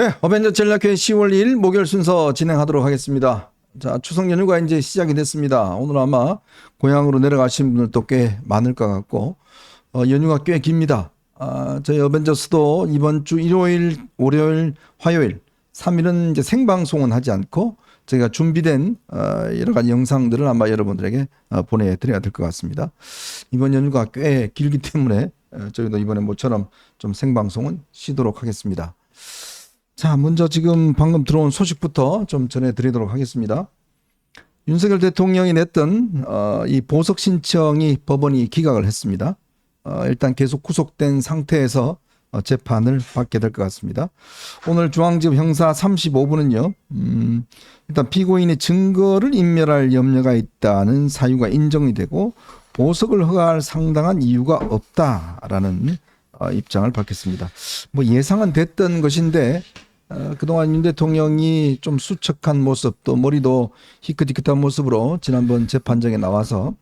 네, 어벤져 전략회 10월 2일 목요일 순서 진행하도록 하겠습니다. 자, 추석 연휴가 이제 시작이 됐습니다. 오늘 아마 고향으로 내려가신 분들도 꽤 많을 것 같고, 어, 연휴가 꽤 깁니다. 아, 저희 어벤져스도 이번 주 일요일, 월요일, 화요일, 3일은 이제 생방송은 하지 않고, 저희가 준비된 어, 여러 가지 영상들을 아마 여러분들에게 어, 보내드려야 될 것 같습니다. 이번 연휴가 꽤 길기 때문에 어, 저희도 이번에 모처럼 좀 생방송은 쉬도록 하겠습니다. 자, 먼저 지금 방금 들어온 소식부터 좀 전해드리도록 하겠습니다. 윤석열 대통령이 냈던 어, 이 보석 신청이 법원이 기각을 했습니다. 어, 일단 계속 구속된 상태에서 어, 재판을 받게 될 것 같습니다. 오늘 중앙지법 형사 35부는요, 음, 일단 피고인의 증거를 인멸할 염려가 있다는 사유가 인정이 되고 보석을 허가할 상당한 이유가 없다라는 어, 입장을 밝혔습니다. 뭐 예상은 됐던 것인데 어, 그동안 윤 대통령이 좀 수척한 모습 또 머리도 희끗희끗한 모습으로 지난번 재판장에 나와서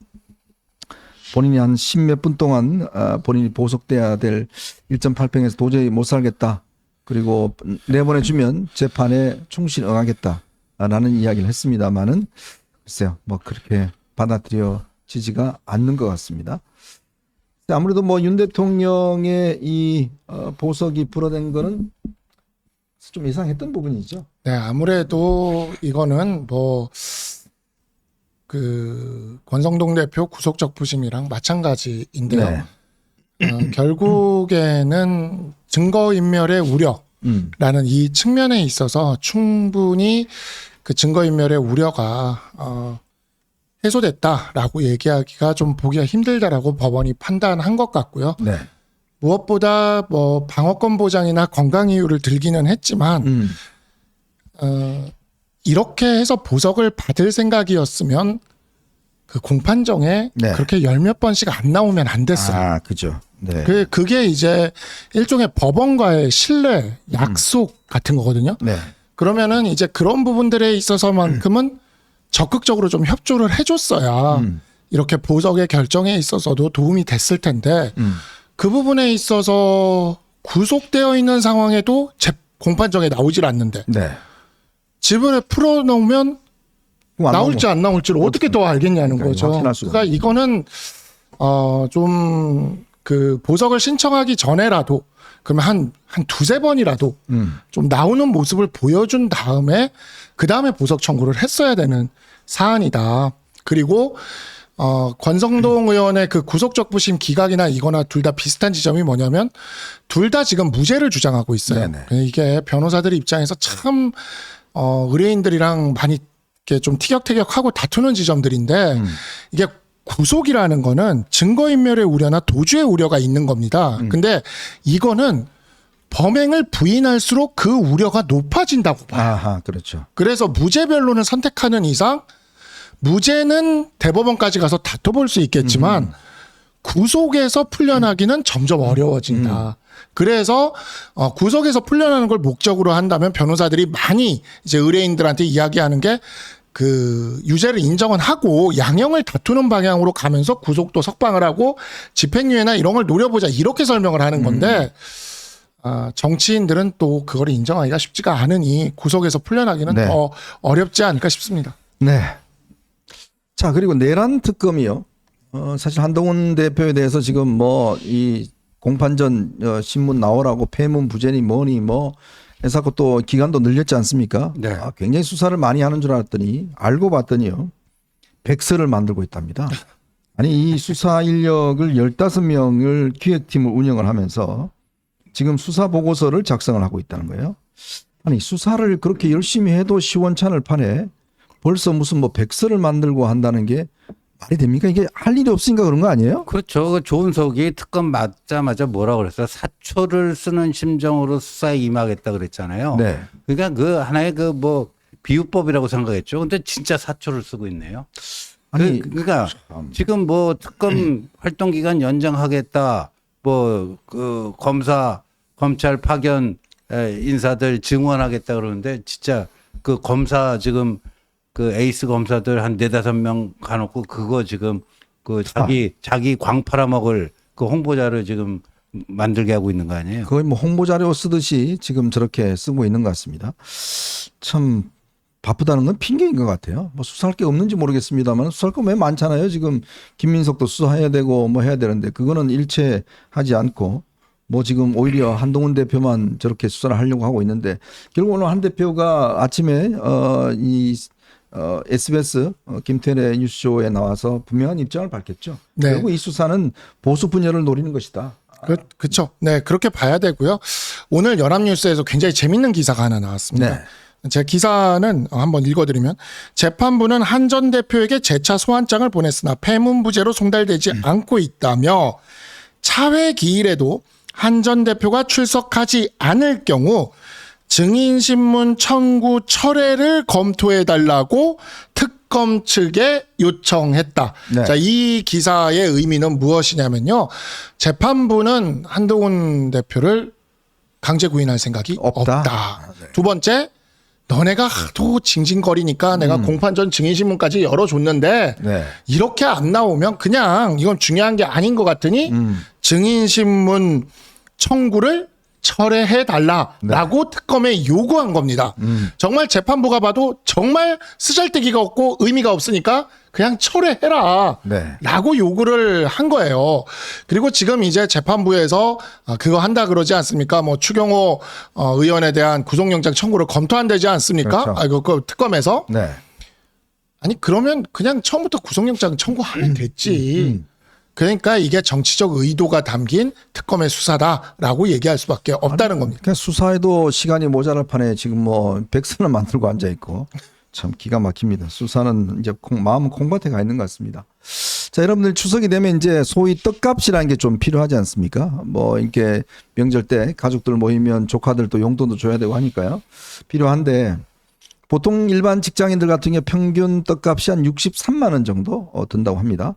본인이 한 십몇 분 동안 어, 본인이 보석돼야 될 1.8평에서 도저히 못 살겠다. 그리고 내보내주면 재판에 충실 응하겠다라는 이야기를 했습니다만은 글쎄요 뭐 그렇게 받아들여지지가 않는 것 같습니다. 아무래도 뭐 윤 대통령의 이 어, 보석이 불어된 거는 좀 예상했던 부분이죠. 네, 아무래도 이거는 뭐, 그, 권성동 대표 구속적 부심이랑 마찬가지인데요. 네. 어, 결국에는 증거인멸의 우려라는 음. 이 측면에 있어서 충분히 그 증거인멸의 우려가, 어, 해소됐다라고 얘기하기가 좀 보기가 힘들다라고 법원이 판단한 것 같고요. 네. 무엇보다 뭐 방어권 보장이나 건강 이유를 들기는 했지만 음. 어, 이렇게 해서 보석을 받을 생각이었으면 그 공판정에 네. 그렇게 열 몇 번씩 안 나오면 안 됐어요. 아, 그죠. 네. 그 그게 이제 일종의 법원과의 신뢰, 약속 같은 거거든요. 네. 그러면은 이제 그런 부분들에 있어서만큼은 적극적으로 좀 협조를 해줬어야 음. 이렇게 보석의 결정에 있어서도 도움이 됐을 텐데 음. 그 부분에 있어서 구속되어 있는 상황에도 재 공판정에 나오질 않는데 네. 지분을 풀어놓으면 나올지 안 나올지를 어떻게 또 알겠냐는 그러니까 거죠. 그러니까 이거는 어좀 그 보석을 신청하기 전에라도 그러면 한 한 두세 번이라도 음. 좀 나오는 모습을 보여준 다음에 그 다음에 보석 청구를 했어야 되는 사안이다. 그리고 어 권성동 의원의 그 구속적 부심 기각이나 이거나 둘 다 비슷한 지점이 뭐냐면 둘 다 지금 무죄를 주장하고 있어요. 네네. 이게 변호사들 입장에서 참 어, 의뢰인들이랑 많이 이렇게 좀 티격태격하고 다투는 지점들인데 음. 이게 구속이라는 거는 증거인멸의 우려나 도주의 우려가 있는 겁니다. 음. 근데 이거는 범행을 부인할수록 그 우려가 높아진다고 봐요. 아하, 그렇죠. 그래서 무죄 변론을 선택하는 이상 무죄는 대법원까지 가서 다퉈볼 수 있겠지만 구속에서 풀려나기는 점점 어려워진다. 그래서 어, 구속에서 풀려나는 걸 목적으로 한다면 변호사들이 많이 이제 의뢰인들한테 이야기하는 게 그 유죄를 인정은 하고 양형을 다투는 방향으로 가면서 구속도 석방을 하고 집행유예나 이런 걸 노려보자 이렇게 설명을 하는 건데 아, 정치인들은 또 그걸 인정하기가 쉽지가 않으니 구속에서 풀려나기는 네. 더 어렵지 않을까 싶습니다. 네. 자, 그리고 내란 특검이요. 어, 사실 한동훈 대표에 대해서 지금 뭐 이 공판전 어, 신문 나오라고 폐문 부재니 뭐니 뭐 해서 또 기간도 늘렸지 않습니까? 네. 아, 굉장히 수사를 많이 하는 줄 알았더니 알고 봤더니요. 백서를 만들고 있답니다. 아니 이 수사 인력을 15명을 기획팀을 운영을 하면서 지금 수사 보고서를 작성을 하고 있다는 거예요. 아니 수사를 그렇게 열심히 해도 시원찮을 판에 벌써 무슨 뭐 백서를 만들고 한다는 게 말이 됩니까? 이게 할 일이 없으니까 그런 거 아니에요? 그렇죠. 그 조은석이 특검 맞자마자 뭐라고 그랬어요? 사초를 쓰는 심정으로 수사에 임하겠다 그랬잖아요. 네. 그러니까 그 하나의 그 뭐 비유법이라고 생각했죠. 근데 진짜 사초를 쓰고 있네요. 아니 그, 참. 지금 뭐 특검 활동 기간 연장하겠다. 뭐 그 검사 검찰 파견 에, 인사들 증원하겠다 그러는데 진짜 그 검사 지금 그 에이스 검사들 한 네다섯 명 가놓고 그거 지금 그 자기 자기 광 팔아먹을 그 홍보자를 지금 만들게 하고 있는 거 아니에요? 거의 뭐 홍보 자료 쓰듯이 지금 저렇게 쓰고 있는 것 같습니다. 참 바쁘다는 건 핑계인 것 같아요. 뭐 수사할 게 없는지 모르겠습니다만 수사할 거 왜 많잖아요. 지금 김민석도 수사해야 되고 뭐 해야 되는데 그거는 일체 하지 않고 뭐 지금 오히려 한동훈 대표만 저렇게 수사를 하려고 하고 있는데 결국 오늘 한 대표가 아침에 어이 어, SBS 어, 김태래 뉴스쇼에 나와서 분명한 입장을 밝혔죠. 네. 결국 이 수사는 보수 분열을 노리는 것이다. 그, 그쵸. 네, 그렇게 봐야 되고요. 오늘 연합뉴스에서 굉장히 재밌는 기사가 하나 나왔습니다. 네. 제 기사는 한번 읽어드리면 재판부는 한 전 대표에게 재차 소환장을 보냈으나 패문부제로 송달되지 않고 있다며 차회 기일에도 한 전 대표가 출석하지 않을 경우 증인신문 청구 철회를 검토해 달라고 특검 측에 요청했다. 네. 자, 이 기사의 의미는 무엇이냐면요. 재판부는 한동훈 대표를 강제 구인할 생각이 없다. 없다. 두 번째, 너네가 하도 징징거리니까 내가 공판 전 증인신문까지 열어줬는데 네. 이렇게 안 나오면 그냥 이건 중요한 게 아닌 것 같으니 음. 증인신문 청구를 철회해 달라라고 네. 특검에 요구한 겁니다. 음. 정말 재판부가 봐도 정말 쓰잘데기가 없고 의미가 없으니까 그냥 철회해라. 네. 라고 요구를 한 거예요. 그리고 지금 이제 재판부에서 아, 그거 한다 그러지 않습니까? 뭐 추경호 어, 의원에 대한 구속영장 청구를 검토한다지 않습니까? 그렇죠. 아, 그, 그 특검에서 네. 아니 그러면 그냥 처음부터 구속영장 청구하면 됐지. 그러니까 이게 정치적 의도가 담긴 특검의 수사다라고 얘기할 수밖에 없다는 겁니다. 그러니까 수사에도 시간이 모자랄 판에 지금 뭐 백선을 만들고 앉아 있고 참 기가 막힙니다. 수사는 이제 콩, 마음은 콩밭에 가 있는 것 같습니다. 자, 여러분들 추석이 되면 이제 소위 떡값이라는 게 좀 필요하지 않습니까? 뭐 이렇게 명절 때 가족들 모이면 조카들도 용돈도 줘야 되고 하니까요. 필요한데 보통 일반 직장인들 같은 경우 평균 떡값이 한 63만 원 정도 어, 든다고 합니다.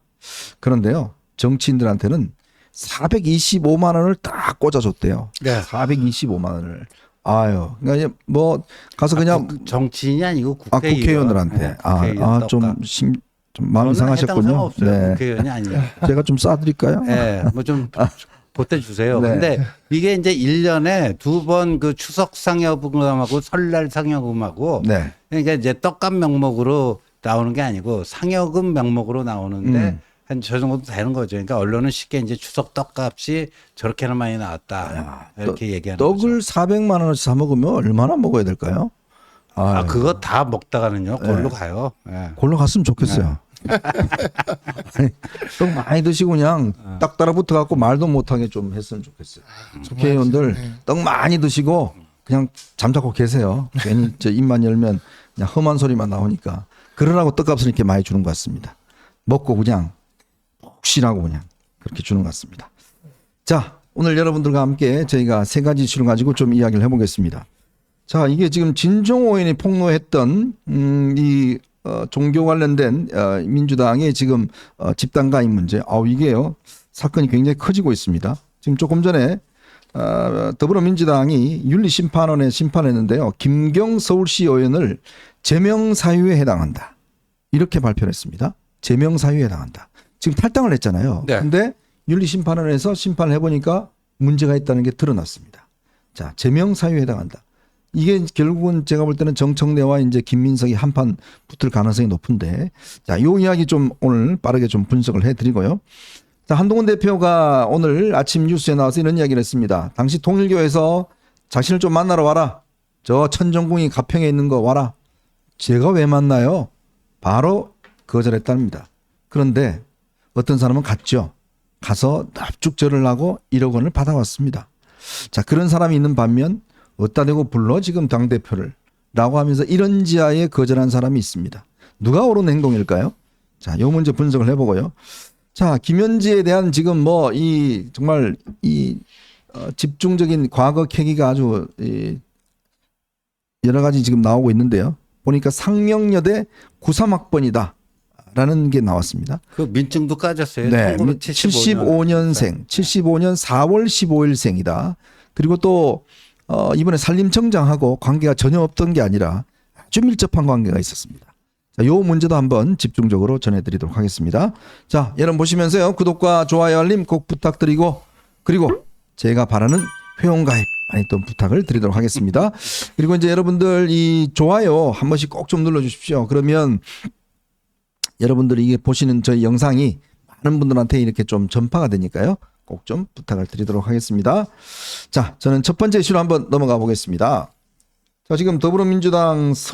그런데요. 정치인들한테는 425만 원을 딱 꽂아줬대요. 네. 425만 원을. 아유, 그러니까 뭐 가서 그냥 국- 정치인이 아니고 아, 국회의원. 국회의원들한테 네, 국회의원 아, 아, 떡값. 좀, 심, 좀 마음 상하셨군요. 네. 국회의원이 아니에요. 제가 좀 싸드릴까요? 예, 뭐좀 보태주세요. 네. 근데 이게 이제 1년에 두 번 그 추석 상여금하고 설날 상여금하고 네. 그러니까 이제 떡값 명목으로 나오는 게 아니고 상여금 명목으로 나오는데 음. 한 저 정도 되는 거죠. 그러니까 언론은 쉽게 이제 추석 떡값이 저렇게나 많이 나왔다. 이렇게 얘기하는 거죠. 떡을 400만 원어치 사 먹으면 얼마나 먹어야 될까요? 아, 아, 그거 다 먹다가는요. 네. 걸로 가요. 예. 골로 갔으면 좋겠어요. 네. 아니, 떡 많이 드시고 그냥 어. 딱 따라붙어 갖고 말도 못하게 좀 했으면 좋겠어요. 국회의원들 네. 떡 많이 드시고 그냥 잠자고 계세요. 괜히 저 입만 열면 그냥 험한 소리만 나오니까 그러라고 떡값을 이렇게 많이 주는 것 같습니다. 먹고 그냥 혹시라고 그냥 그렇게 주는 것 같습니다. 자, 오늘 여러분들과 함께 저희가 세 가지 이슈를 가지고 좀 이야기를 해보겠습니다. 자, 이게 지금 진종호 의원이 폭로했던 음, 이 어, 종교 관련된 어, 민주당의 지금 어, 집단 가입 문제. 아우 이게요 사건이 굉장히 커지고 있습니다. 지금 조금 전에 어, 더불어민주당이 윤리심판원에 심판했는데요. 김경 서울시 의원을 제명 사유에 해당한다. 이렇게 발표를 했습니다. 제명 사유에 해당한다. 지금 탈당을 했잖아요. 네. 근데 윤리심판원에서 심판을 해보니까 문제가 있다는 게 드러났습니다. 자, 제명 사유에 해당한다. 이게 결국은 제가 볼 때는 정청래와 이제 김민석이 한판 붙을 가능성이 높은데 자, 요 이야기 좀 오늘 빠르게 좀 분석을 해 드리고요. 자, 한동훈 대표가 오늘 아침 뉴스에 나와서 이런 이야기를 했습니다. 당시 통일교에서 자신을 좀 만나러 와라. 저 천정궁이 가평에 있는 거 와라. 제가 왜 만나요? 바로 거절했답니다. 그런데 어떤 사람은 갔죠. 가서 납죽절을 하고 1억 원을 받아왔습니다. 자, 그런 사람이 있는 반면 어따 대고 불러 지금 당대표를 라고 하면서 이런 지하에 거절한 사람이 있습니다. 누가 옳은 행동일까요? 자, 요 문제 분석을 해보고요. 자, 김현지에 대한 지금 뭐 이 정말 이 어, 집중적인 과거 계기가 아주 이 여러 가지 지금 나오고 있는데요. 보니까 상명여대 93학번이다. 라는 게 나왔습니다. 그 민증도 까졌어요. 네. 1975년. 75년 생, 75년 4월 15일생이다. 그리고 또 어, 이번에 산림청장하고 관계가 전혀 없던 게 아니라 아주 밀접한 관계가 있었습니다. 자, 요 문제도 한번 집중적으로 전해드리도록 하겠습니다. 자, 여러분 보시면서요. 구독과 좋아요, 알림 꼭 부탁드리고 그리고 제가 바라는 회원가입 많이 또 부탁을 드리도록 하겠습니다. 그리고 이제 여러분들 이 좋아요 한 번씩 꼭 좀 눌러주십시오. 그러면 여러분들이 이게 보시는 저희 영상이 많은 분들한테 이렇게 좀 전파가 되니까요. 꼭 좀 부탁을 드리도록 하겠습니다. 자, 저는 첫 번째 이슈로 한번 넘어가 보겠습니다. 자, 지금 더불어민주당 서